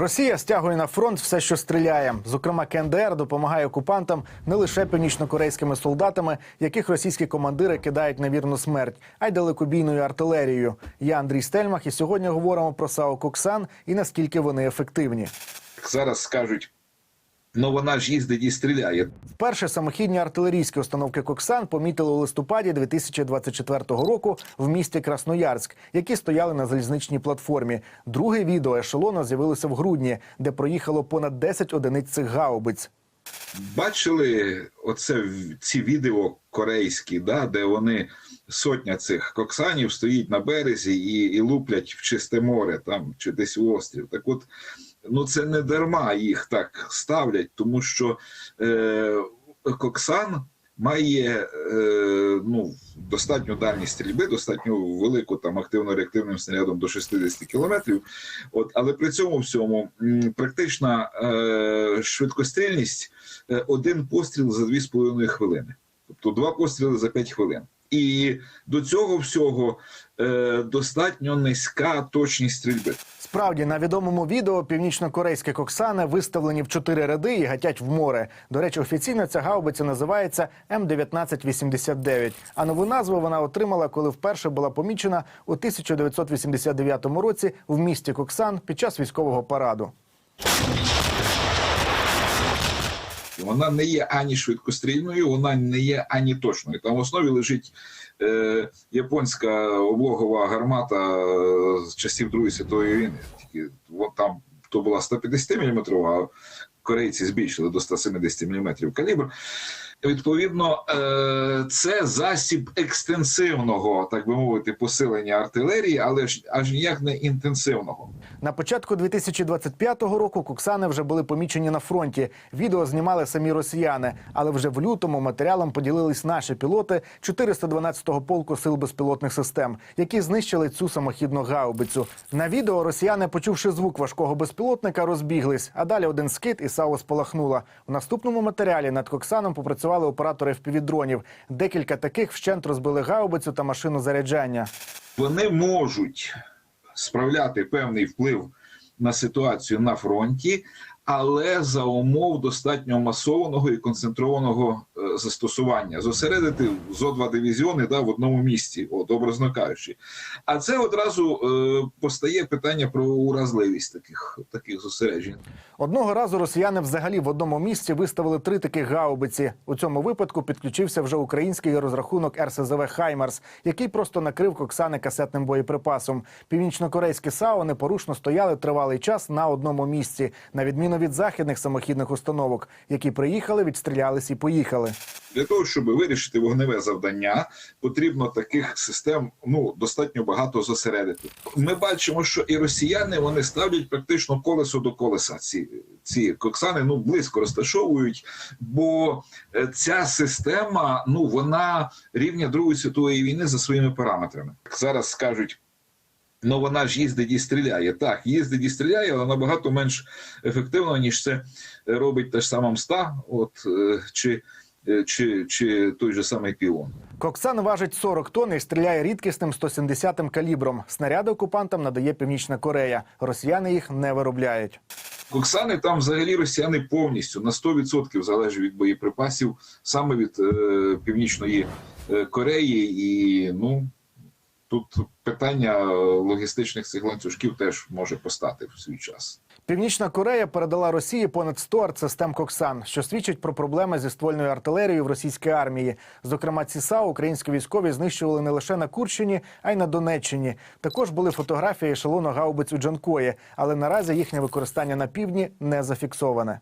Росія стягує на фронт все, що стріляє. Зокрема, КНДР допомагає окупантам не лише північнокорейськими солдатами, яких російські командири кидають на вірну смерть, а й далекобійною артилерією. Я Андрій Стельмах, і сьогодні говоримо про САО Коксан і наскільки вони ефективні. зараз скажуть, ну вона ж їздить і стріляє. Вперше самохідні артилерійські установки Коксан помітили у листопаді 2024 року в місті Красноярськ, які стояли на залізничній платформі. Друге відео ешелону з'явилося в грудні, де проїхало понад 10 одиниць цих гаубиць. Бачили оце ці відео корейські, да, де вони сотня цих коксанів стоїть на березі і, і луплять в чисте море там чи десь в острів. Так от, ну це не дарма їх так ставлять, тому що е, Коксан має е, ну, достатню дальність стрільби, достатньо велику там активно-реактивним снарядом до 60 кілометрів. От, але при цьому всьому практична е, швидкострільність е, один постріл за 2,5 хвилини, тобто два постріли за 5 хвилин. І до цього всього е, достатньо низька точність стрільби. Справді на відомому відео північно-корейські коксани виставлені в чотири ряди і гатять в море. До речі, офіційно ця гаубиця називається М1989. А нову назву вона отримала, коли вперше була помічена у 1989 році в місті Коксан під час військового параду. Вона не є ані швидкострільною, вона не є ані точною. Там в основі лежить е, японська облогова гармата е, з часів Другої світової війни. Тільки от там то була 150 мм, а корейці збільшили до 170 мм калібр. Відповідно, е, це засіб екстенсивного, так би мовити, посилення артилерії, але ж аж ніяк не інтенсивного. На початку 2025 року коксани вже були помічені на фронті. Відео знімали самі росіяни, але вже в лютому матеріалом поділились наші пілоти 412-го полку сил безпілотних систем, які знищили цю самохідну гаубицю. На відео росіяни, почувши звук важкого безпілотника, розбіглись. А далі один скид і САУ спалахнула. У наступному матеріалі над коксаном попрацювали оператори впівдронів. Декілька таких вщент розбили гаубицю та машину заряджання. вони можуть справляти певний вплив на ситуацію на фронті, але за умов достатньо масованого і концентрованого е, застосування, зосередити зо два дивізіони да, в одному місці, от образно кажучи. А це одразу е, постає питання про уразливість таких, таких зосереджень. Одного разу росіяни взагалі в одному місці виставили три таких гаубиці. У цьому випадку підключився вже український розрахунок РСЗВ Хаймарс, який просто накрив коксани касетним боєприпасом. Північно-корейські САУ непорушно стояли тривалий час на одному місці, на відміну від західних самохідних установок, які приїхали, відстрілялись і поїхали. Для того, щоб вирішити вогневе завдання, потрібно таких систем ну достатньо багато зосередити. Ми бачимо, що і росіяни вони ставлять практично колесо до колеса. Ці ці коксани ну близько розташовують, бо е, ця система ну вона рівня Другої світової війни за своїми параметрами. Зараз скажуть. Ну, вона ж їздить і стріляє. Так, їздить і стріляє, але набагато менш ефективно, ніж це робить та ж сама МСТА, от е, чи, чи, чи той же самий піон. Коксан важить 40 тонн і стріляє рідкісним 170-м калібром. Снаряди окупантам надає Північна Корея. Росіяни їх не виробляють. Коксани там взагалі росіяни повністю на 100% залежать від боєприпасів саме від е, північної е, Кореї, і ну тут питання е, логістичних цих ланцюжків теж може постати в свій час. Північна Корея передала Росії понад 100 артсистем Коксан, що свідчить про проблеми зі ствольною артилерією в російській армії. Зокрема, ці САУ українські військові знищували не лише на Курщині, а й на Донеччині. Також були фотографії ешелону гаубиць у Джанкої, але наразі їхнє використання на півдні не зафіксоване.